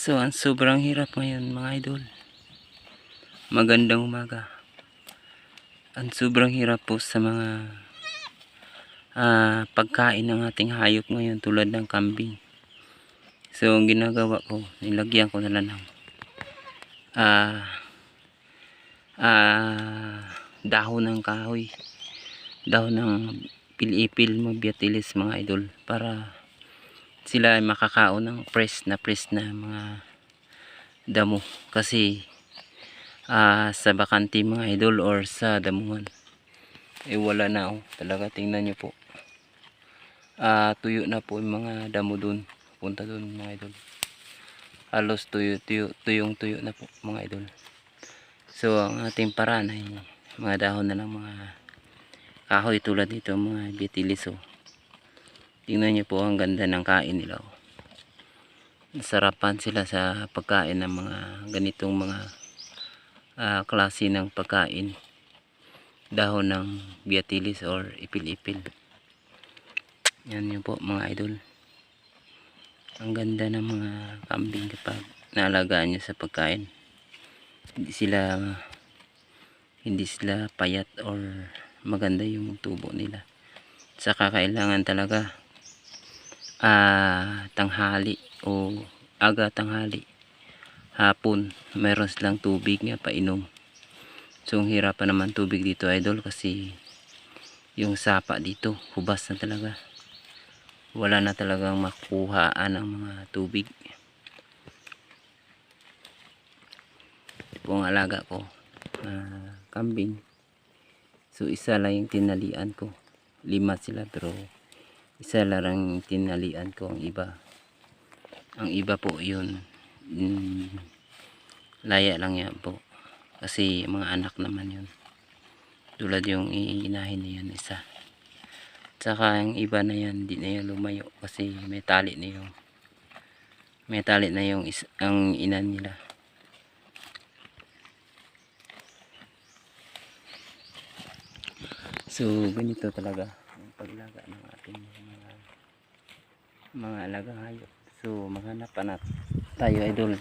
So, ang sobrang hirap ngayon mga idol. Magandang umaga. Ang sobrang hirap po sa mga ah, pagkain ng ating hayop ngayon tulad ng kambing. So, ang ginagawa ko, nilagyan ko na lang ng ah, ah, dahon ng kahoy. Dahon ng pilipil mabiatilis mga idol para sila ay makakaon ng fresh na fresh na mga damo. Kasi ah, sa bakante mga idol or sa damuhan eh wala na oh. talaga tingnan nyo po. Ah, tuyo na po yung mga damo dun. Punta dun mga idol. Halos tuyo, tuyo, tuyong tuyo na po mga idol. So ang ating paraan ay mga dahon na lang mga kahoy tulad nito mga bitiliso tingnan nyo po ang ganda ng kain nila oh. nasarapan sila sa pagkain ng mga ganitong mga ah, klase ng pagkain. Dahon ng biatilis or ipil-ipil. Yan yun po mga idol. Ang ganda ng mga kambing kapag naalagaan nyo sa pagkain. Hindi sila hindi sila payat or maganda yung tubo nila. Saka kailangan talaga ah tanghali. O aga tanghali. Hapon. Meron silang tubig nga painom. So ang hirap pa naman tubig dito idol kasi yung sapa dito hubas na talaga. Wala na talagang makuhaan ang mga tubig. Po ang alaga ko ah, kambing. So isa lang yung tinalian ko. Lima sila pero isa lang ang tinalian ko ang iba. Ang iba po yun. Mm, laya lang yan po. Kasi mga anak naman yun. Tulad yung iinahin na isa. Tsaka yung iba na yan di na yan lumayo kasi may tali na yung may tali na yung is, ang inan nila. So ganito talaga paglaga ng ating mga mga alagang hayop so maghanap pa natin tayo idol.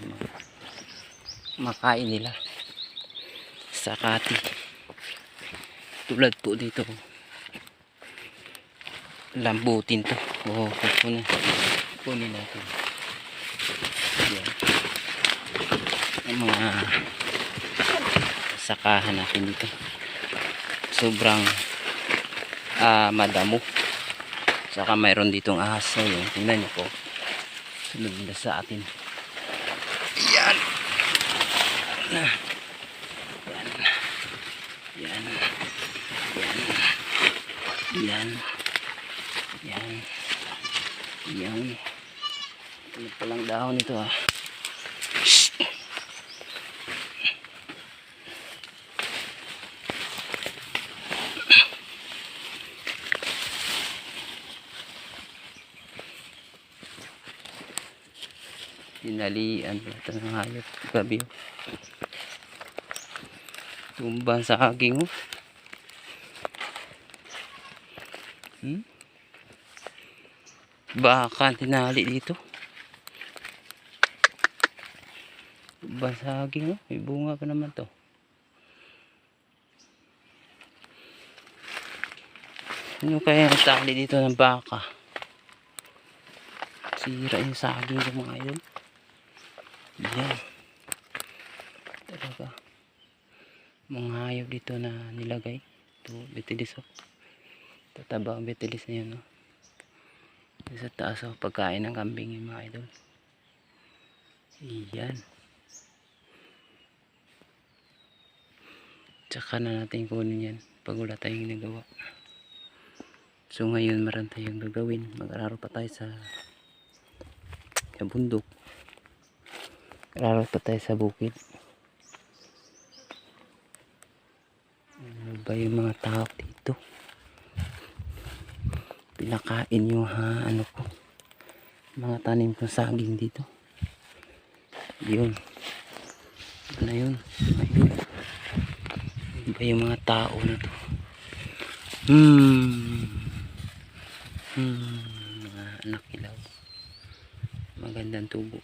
Makain nila. Sa kati. Tulad po dito. Lambutin to. O kukunin. Kunin natin. Yan mga sakahan natin dito. Sobrang ah, madamo saka mayroon ditong ahas so yun tingnan nyo po sunod nila sa atin yan yan yan yan yan yan yan ano palang dahon ito ah Tinalian ito ng hayop gabi oh. tumba sa aking oh. Hmm? Baka tinali dito. Basaging oh. May bunga pa naman to. Ano kaya ang tali dito ng baka? Sira yung saging ko mga idol. Yan. Talaga. Mga hayop dito na nilagay. Ito, bitilis oh. Tataba ang bitilis na yan oh. Sa taas oh, pagkain ng kambing yung mga idol. Iyan. Tsaka na natin kunin yan pag wala tayong nagawa. So ngayon meron tayong gagawin. Mag-araro pa tayo sa sa bundok. Araro pa tayo sa bukid. Ano ba yung mga tao dito? pinakain yung ha, ano ko mga tanim kong saging dito. Yun. Ano yun? Ayun. Ano ba yung mga tao na to? Hmm. Hmm. Mga anak ilaw magandang tubo